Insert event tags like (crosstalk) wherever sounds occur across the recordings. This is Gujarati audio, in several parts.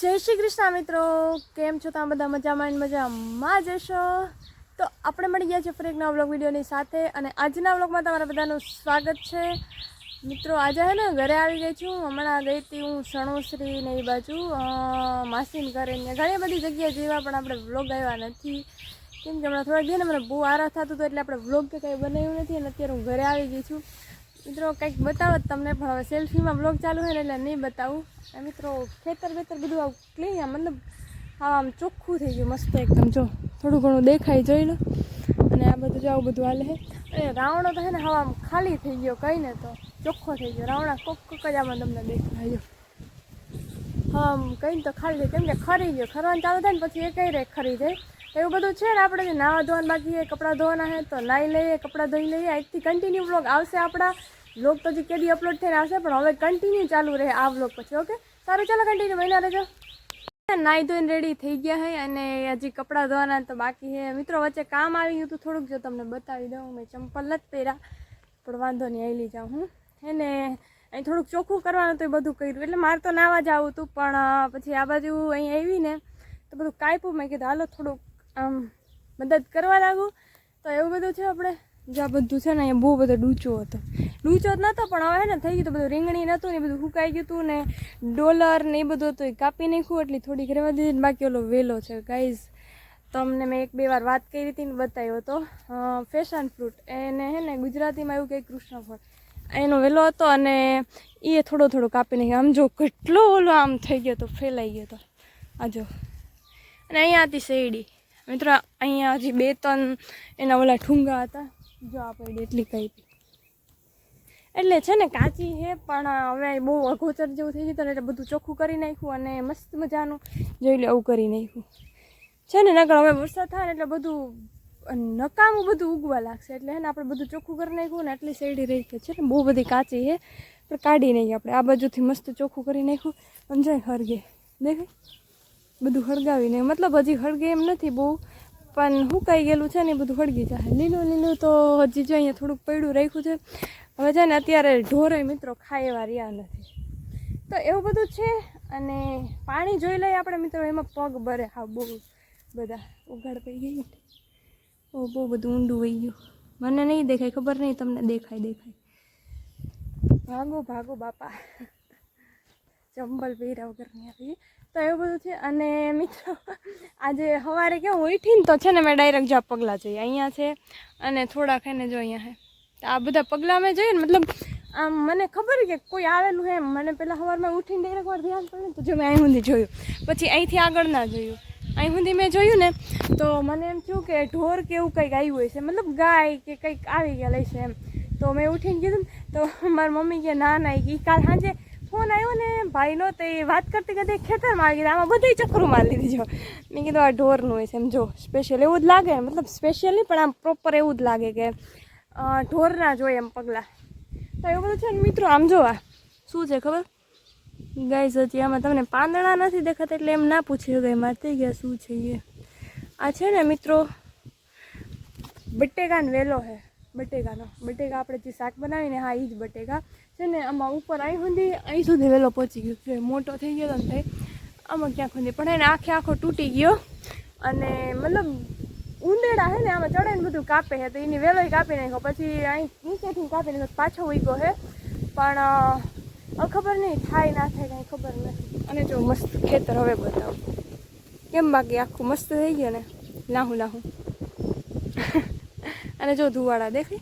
જય શ્રી કૃષ્ણ મિત્રો. કેમ છો તમે બધા મજામાં મજામાં જશો તો આપણે મળી ગયા છે ફરી એક નવા બ્લોગ વિડીયોની સાથે અને આજના વ્લોગમાં તમારા બધાનું સ્વાગત છે. મિત્રો, આજે હે ને ઘરે આવી ગઈ છું. હમણાં ગઈ હતી હું સણોસરી ને એ બાજુ. માસીન ઘરે ઘણી બધી જગ્યાએ જેવા પણ આપણે વ્લોગ આવ્યા નથી. કેમ કે હમણાં થોડા દિવસ મને બહુ આરા થતું હતું એટલે આપણે વ્લોગ કે કંઈ બનાવ્યું નથી અને અત્યારે હું ઘરે આવી ગઈ છું. મિત્રો, કંઈક બતાવો તમને, પણ હવે સેલ્ફીમાં બ્લોગ ચાલુ હોય ને એટલે નહીં બતાવું. મિત્રો, ખેતર બેતર બધું આવું ક્લીન મતલબ આવા આમ ચોખ્ખું થઈ ગયું, મસ્ત એકદમ. જો, થોડું ઘણું દેખાય જોઈ લો. અને આ બધું જો, આવું બધું હાલે છે. અને રાવણો તો છે ને, હવા આમ ખાલી થઈ ગયો, કંઈ ને તો ચોખ્ખો થઈ ગયો. રાવણા કોક કોક જ આમાં તમને દેખાય. હા આમ કંઈ તો ખાલી થઈ કેમ કે ખરી ગયો. ખરવાનું ચાલુ થાય ને પછી એ કઈ રે ખરી જાય. એવું બધું છે ને આપણે નાવા ધોવાનું બાકી છે, કપડાં ધોવાના છે, તો નાહી લઈએ, કપડાં ધોઈ લઈએ. આજથી કન્ટિન્યુ બ્લોગ આવશે આપણા. બ્લોગ તો હજી કેદી અપલોડ થઈને આવશે, પણ હવે કન્ટિન્યુ ચાલુ રહે આ બ્લોગ પછી ઓકે સારું, ચાલો કન્ટિન્યુ બન્યા રહેજો. નાહી ધોઈને રેડી થઈ ગયા છે અને હજી કપડાં ધોવાના તો બાકી છે. મિત્રો, વચ્ચે કામ આવી ગયું હતું થોડુંક, જો તમને બતાવી દઉં, મેં ચંપલ નથી પહેર્યા, પણ વાંધો નહીં આવી જાઉં હું એને અહીં થોડુંક ચોખ્ખું કરવાનું તો એ બધું કર્યું. એટલે મારે તો નાવા જ આવું હતું, પણ પછી આ બાજુ અહીં આવીને તો બધું કાપ્યું. મેં કીધું, હાલો, થોડુંક આમ મદદ કરવા લાગુ. તો એવું બધું છે આપણે? જે આ બધું છે ને અહીંયા બહુ બધો ડૂચો હતો. ડૂચો જ નહોતો પણ હવે ને થઈ ગયું તો બધું રીંગણી નહોતું ને બધું સુકાઈ ગયું હતું ને ડોલર ને એ બધું હતું, એ કાપી નાખ્યું એટલે થોડીક રહેવા દીધી ને બાકી ઓલો વેલો છે. ગાઈઝ તમને મેં એક બે વાર વાત કરી હતી ને બતાવ્યો હતો. ફેશન ફ્રૂટ એને હે ને ગુજરાતીમાં એવું કે કૃષ્ણ ફળ એનો વેલો હતો અને એ થોડો થોડો કાપી નાખ્યો. આમ જો કેટલો ઓલો આમ થઈ ગયો હતો ફેલાઈ ગયો હતો આ જો. અને અહીંયા હતી શેરડી. મિત્રો, અહીંયા હજી બે ત્રણ એના ઓલા ઠુંગા હતા, જો આપણે એટલી કાપી એટલે છે ને કાચી છે, પણ હવે બહુ અગોચર જેવું થઈ ગયું એટલે બધું ચોખ્ખું કરી નાખ્યું અને મસ્ત મજાનું જોઈ લે, આવું કરી નાખ્યું. છે ને, નકર હવે વરસાદ થાય ને એટલે બધું નકામું બધું ઉગવા લાગશે. એટલે હે ને આપણે બધું ચોખ્ખું કરી નાખ્યું ને એટલી શેરડી રહી છે ને બહુ બધી કાચી છે, પણ કાઢી નહીં આપણે. આ બાજુથી મસ્ત ચોખ્ખું કરી નાખ્યું. અને જાય હરગે. દેખાય? બધું હળગાવીને, મતલબ હજી હળગે એમ નથી બહુ, પણ હુકાઈ ગયેલું છે ને એ બધું હળગી જાય. લીલું લીલું તો હજી જો અહીંયા થોડુંક પડ્યું રાખ્યું છે, હવે છે ને અત્યારે ઢોરે મિત્રો ખાય એવા રહ્યા નથી. તો એવું બધું છે અને પાણી જોઈ લઈએ આપણે મિત્રો, એમાં પગ ભરે. હા, બહુ બધા ઉઘાડ પડી ગઈ ઓ બહુ બધું ઊંડું વહી ગયું. મને નહીં દેખાય, ખબર નહીં, તમને દેખાય દેખાય. ભાગો ભાગો બાપા. ચંબલ પહેર્યા વગરની હતી. તો એવું બધું છે અને મિત્રો, આજે સવારે કેવું ઉઠીને તો છે ને મેં ડાયરેક્ટ જ્યાં પગલાં જોઈએ અહીંયા છે અને થોડાક એને જો અહીંયા છે આ બધા પગલાં મેં જોયું ને, મતલબ આમ મને ખબર કે કોઈ આવેલું હે મને પહેલાં સવારમાં ઉઠીને ડાયરેક્ટ વાર ધ્યાન પડે તો જો મેં અહીં સુધી જોયું. પછી અહીંથી આગળ ના જોયું. અહીં સુધી મેં જોયું ને, તો મને એમ થયું કે ઢોર કે એવું કંઈક આવ્યું હોય છે. મતલબ ગાય કે કંઈક આવી ગયા લઈશે એમ. તો મેં ઉઠીને કીધું તો મારી મમ્મી કે ના ના એ કાલ સાંજે ફોન આવ્યો ને, ભાઈનો તો એ વાત કરતી કરતી ખેતરમાં આવી ગયા. આમાં બધી ચક્રું મારી લીધી, જો. મેં કીધું આ ઢોરનું છે એમ, જો સ્પેશિયલ એવું જ લાગે. મતલબ સ્પેશિયલ નહીં, પણ આમ પ્રોપર એવું જ લાગે કે ઢોરના જ હોય એમ પગલાં. તો એવું બધું છે ને, મિત્રો, આમ જોવા શું છે ખબર? ગાય સચી આમાં તમને પાંદડા નથી દેખાતા એટલે એમ ના પૂછ્યું ગઈ મારે થઈ ગયા, શું છે એ. આ છે ને, મિત્રો, બટેકાનો વેલો છે. બટેકાનો. બટેકા આપણે જે શાક બનાવીને હા એ જ બટેકા. છે ને આમાં ઉપર અહીં સુધી અહીં સુધી વહેલો પહોંચી ગયો છે. મોટો થઈ ગયો ને તે આમાં ક્યાંક સુધી. પણ એને આખે આખો તૂટી ગયો. અને મતલબ ઉંદેડા છે ને, આમાં ચડે ને બધું કાપે છે તો એની વેલોય કાપી નાખ્યો. પછી અહીં નીચેથી કાપી નાખ્યો. પાછો ઉગ્યો છે પણ ખબર નહીં, થાય, ના થાય, કાંઈ ખબર નથી. અને જો મસ્ત ખેતર હવે બતાવું. કેમ બાકી આખું મસ્ત થઈ ગયું ને? લાહું લાહું. (laughs) અને જો ધુવાડા દેખાય.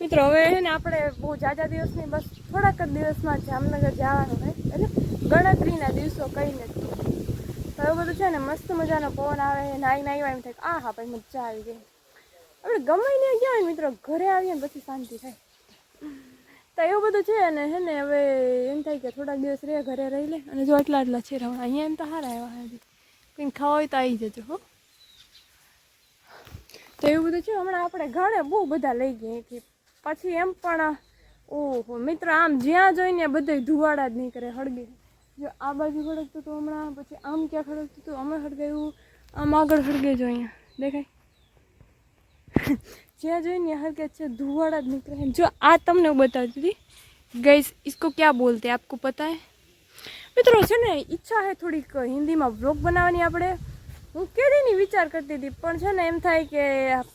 મિત્રો, હવે છે ને આપણે બહુ જાજા દિવસની બસ થોડાક જ દિવસમાં જામનગર જવાનું હોય એટલે ગણતરીના દિવસો કંઈ નથી. તો એવું બધું છે ને મસ્ત મજાનો પવન આવે નાઈ નાઈ એમ થાય આ હા ભાઈ મજા આવી ગઈ. આપણે ગમે ગયા હોય મિત્રો, ઘરે આવીએ ને પછી શાંતિ થાય. તો એવું બધું છે અને હે ને હવે એમ થાય કે થોડાક દિવસ રહે, ઘરે રહી લે અને જો આટલા આટલા છે રમણા અહીંયા એમ તો સારા આવ્યા હજી. કંઈક ખાવા હોય તો આવી જજો, હો. તો એવું બધું છે, હમણાં આપણે ઘરે બહુ બધા લઈ ગયા કે પછી એમ પણ ઓહો મિત્ર આમ જ્યાં જોઈને બધે ધુવાડા જ નીકળે હળગે જો આ બાજુ હળગતું હતું હમણાં પછી આમ ક્યાં હળગતું હતું અમે હળગાવ્યું આમ આગળ હળગે જો અહીંયા દેખાય જ્યાં જોઈને હળગે છે ધુવાડા જ નીકળે છે. જો આ તમને હું બતાવતી હતી ગઈસ इसको क्या बोलते हैं आपको पता है મિત્રો છે ને ઈચ્છા છે થોડીક હિન્દીમાં વ્લોગ બનાવવાની આપણે હું કેદીની વિચાર કરતી હતી, પણ છે ને એમ થાય કે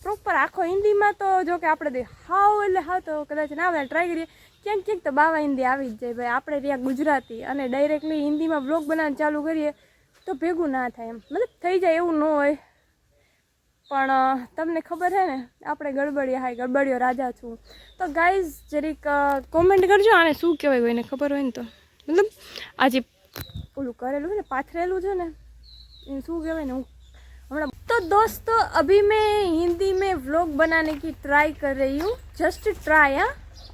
પ્રોપર આખો હિન્દીમાં તો જો કે આપણે હાવ એટલે હાવ તો કદાચ ના આવે ટ્રાય કરીએ. ક્યાંક ક્યાંક તો બાવા હિન્દી આવી જ જાય ભાઈ, આપણે ત્યાં ગુજરાતી અને ડાયરેક્ટલી હિન્દીમાં વ્લોગ બનાવવાનું ચાલુ કરીએ તો ભેગું ના થાય એમ. મતલબ થઈ જાય એવું ન હોય. પણ તમને ખબર છે ને, આપણે ગડબડિયા હાય, ગડબડિયો રાજા છું. તો ગાઈઝ જરીક કોમેન્ટ કરજો આને શું કહેવાય કોઈને ખબર હોય ને તો. મતલબ આજે ઓલું કરેલું છે ને, પાથરેલું છે ને શું કહેવાય ને હું हमारा तो दोस्तों अभी मैं हिंदी में व्लॉग बनाने की ट्राई कर रही हूँ जस्ट ट्राई हाँ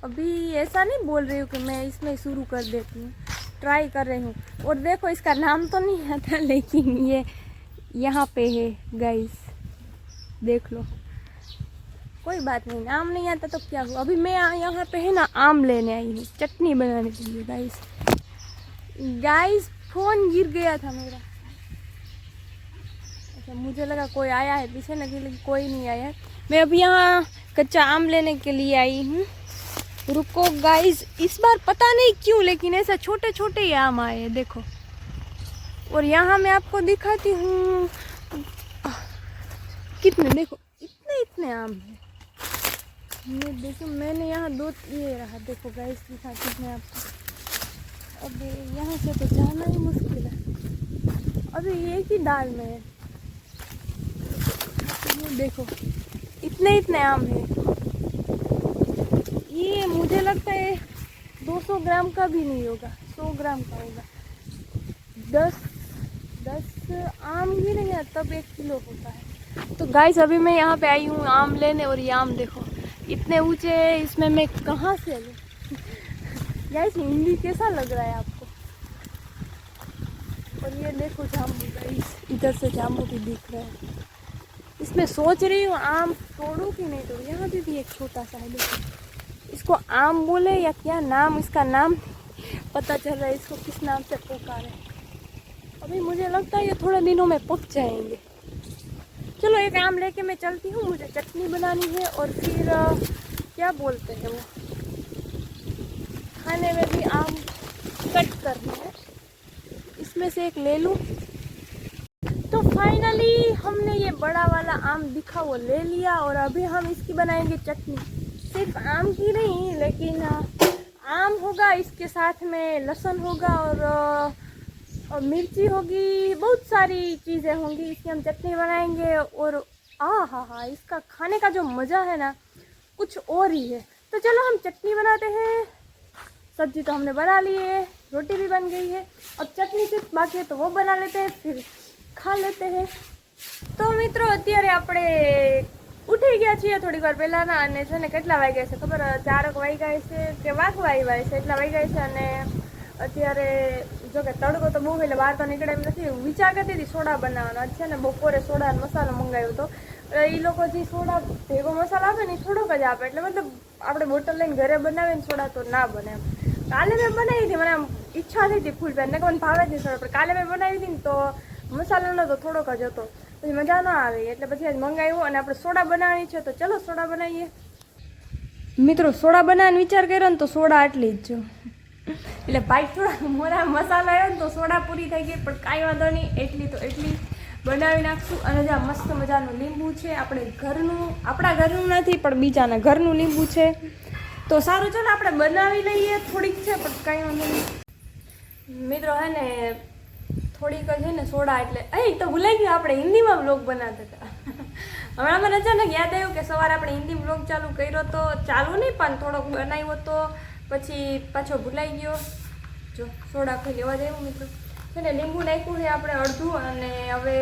अभी ऐसा नहीं बोल रही हूँ कि मैं इसमें शुरू कर देती हूँ ट्राई कर रही हूँ और देखो इसका नाम तो नहीं आता लेकिन ये यहाँ पे है गाइस देख लो कोई बात नहीं नाम नहीं आता तो क्या हुआ अभी मैं यहाँ पे है ना आम लेने आई हूँ चटनी बनाने के लिए गाइस गाइस फोन गिर गया था मेरा अच्छा मुझे लगा कोई आया है पीछे ना कि कोई नहीं आया है। मैं अभी यहाँ कच्चा आम लेने के लिए आई हूँ। रुको गाइस इस बार पता नहीं क्यों, लेकिन ऐसा छोटे छोटे ही आम आए हैं, देखो। और यहाँ मैं आपको दिखाती हूँ। कितने, देखो, इतने इतने आम हैं। ये देखो, मैंने यहाँ दो, ये रहा, देखो गाइस दिखाती हूँ मैं आपको। अब यहाँ से तो जाना ही मुश्किल है। अभी एक ही दाल में है। देखो, इतने इतने आम है। ये मुझे लगता है 200 ग्राम का भी नहीं होगा 100 ग्राम का होगा। दस दस आम भी नहीं है, तब एक किलो होता है। तो गाइस अभी मैं यहाँ पे आई हूँ आम लेने और ये आम देखो, इतने ऊँचे हैं, इसमें मैं कहाँ से लूँ गाइस हिंदी कैसा लग रहा है आपको? और ये देखो जामू गाइस इधर से जामू भी दिख रहा है। इसमें सोच रही हूँ, आम तोड़ूं कि नहीं तोड़ूं? यहाँ पे भी एक छोटा सा है, देखो। इसको आम बोले या क्या नाम, इसका नाम पता चल रहा है, इसको किस नाम से पुकारे अभी मुझे लगता है ये थोड़े दिनों में पक जाएँगे। चलो, एक आम लेके मैं चलती हूँ, मुझे चटनी बनानी है और फिर क्या बोलते हैं वो? खाने में भी आम कट करना है। इसमें से एक ले लूँ। फाइनली हमने ये बड़ा वाला आम दिखा, वो ले लिया और अभी हम इसकी बनाएँगे चटनी। सिर्फ़ आम की नहीं, लेकिन आम होगा, इसके साथ में लहसुन होगा और और मिर्ची होगी, बहुत सारी चीज़ें होंगी। इसकी हम चटनी बनाएँगे और आ हा हा इसका खाने का जो मज़ा है ना, कुछ और ही है। तो चलो हम चटनी बनाते हैं। सब्ज़ी तो हमने बना ली है, रोटी भी बन गई है। अब चटनी सिर्फ़ बाकी है तो वो बना लेते हैं, फिर ખા લેતે હે? તો મિત્રો, અત્યારે આપણે ઉઠી ગયા છીએ થોડીક વાર પહેલાંના અને છે ને કેટલા વાગ્યા છે ખબર? ચારક વાગ્યા છે કે વાઘ આવ્યા છે એટલા વાગ્યા છે અને અત્યારે જો કે તડકો તો બહુ એટલે બહાર તો નીકળે એમ નથી. વિચાર કરતી હતી સોડા બનાવવાનો. છે ને બપોરે સોડા મસાલો મંગાવ્યો હતો એ લોકો જે સોડા, ભેગો મસાલો આપે ને એ થોડોક જ આપે. એટલે મતલબ આપણે બોટલ લઈને ઘરે બનાવીને સોડા તો ના બને એમ. કાલે મેં બનાવી હતી, મને ઈચ્છા થઈ હતી ફૂલ પેન. ને મને ભાવે જ નહીં સોડા, પણ કાલે મેં બનાવી હતી ને તો મસાલાનો તો થોડોક જ હતો. પછી મજા ન આવે. એટલે પછી આજ મંગાવ્યું અને આપણે સોડા બનાવવાની છે. તો ચલો સોડા બનાવીએ. મિત્રો, સોડા બનાવવાનો વિચાર કર્યો ને તો સોડા આટલી જ જો એટલે ભાઈ થોડા મોરા મસાલા આવ્યો ને તો સોડા પૂરી થઈ ગઈ. પણ કાંઈ વાંધો નહીં. એટલી તો એટલી બનાવી નાખશું. અને જ્યાં મસ્ત મજાનું લીંબુ છે, આપણે ઘરનું, આપણા ઘરનું નથી, પણ બીજાના ઘરનું લીંબુ છે. તો સારું, ચાલો આપણે બનાવી લઈએ. થોડીક છે, પણ કાંઈ વાંધો નહીં. મિત્રો, હે ને થોડીક જ છે ને સોડા એટલે, એ તો ભૂલાઈ ગયું, આપણે હિન્દીમાં બ્લોગ બનાવતા હતા. હમણાં મને અચાનક યાદ આવ્યું કે સવારે આપણે હિન્દી બ્લોગ ચાલુ કર્યો તો ચાલુ નહીં, પણ થોડોક બનાવ્યો તો પછી પાછો ભૂલાઈ ગયો. જો, સોડા ખાઈ લેવા જાય મિત્રો. છે ને, લીંબુ નાખ્યું છે આપણે અડધું અને હવે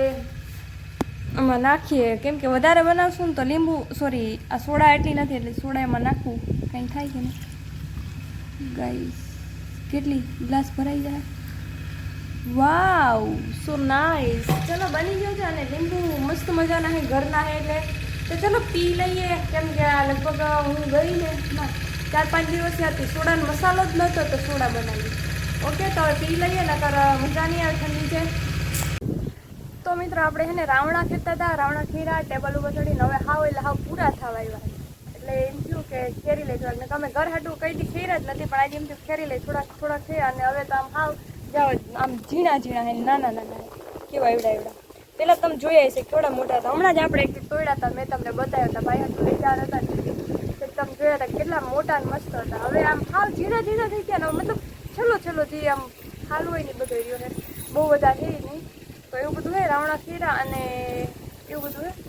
આમાં નાખીએ. કેમ કે વધારે બનાવશું ને તો લીંબુ સોરી આ સોડા એટલી નથી, એટલે સોડા એમાં નાખવું કંઈ થાય કે નહીં? ગાઈસ કેટલી ગ્લાસ ભરાઈ જાય? વાવ સો નાઇસ ચલો, બની ગયો છે અને લીંબુ મસ્ત મજાના હે ઘરના છે એટલે. તો ચલો, પી લઈએ. કેમ કે આ લગભગ હું ગઈ ને ચાર પાંચ દિવસ હતી સોડાનો મસાલો જ નહોતો તો સોડા બનાવી. ઓકે, તો હવે પી લઈએ, નકર મજા નહીં આવે ઠંડી છે. તો મિત્રો, આપણે છે ને રાવણા ખેતા હતા. રાવણા ખીરા ટેબલ ઉપર ચડીને હવે હાવ એટલે હાવ પૂરા થવા આવ્યા. એટલે એમ થયું કે ખેરી લઈ થોડાક ને તમે ઘર હાટું કઈ દી ખેર જ નથી, પણ આજે એમ થયું ખેરી લઈ, થોડાક થોડાક છે. અને હવે તો આમ હાવ જાઓ આમ ઝીણા ઝીણા હે, નાના નાના કેવા એવડા એવડા. પેલા તમે જોયા હશે કેવડા મોટા હતા. હમણાં જ આપણે એક તોડ્યા હતા મેં તમને બતાવ્યા હતા, ભાઈ હતું જવાના હતા ને તમે જોયા હતા કેટલા મોટા ને મસ્ત હતા. હવે આમ હાવ ઝીણા ઝીણા થઈ ગયા ને મતલબ છેલ્લો છેલ્લો જે આમ હાલ હોય ને બધો રહ્યો હે. બહુ બધા છે નહીં. તો એવું બધું હે, રાવણા ખીરા અને એવું બધું હે.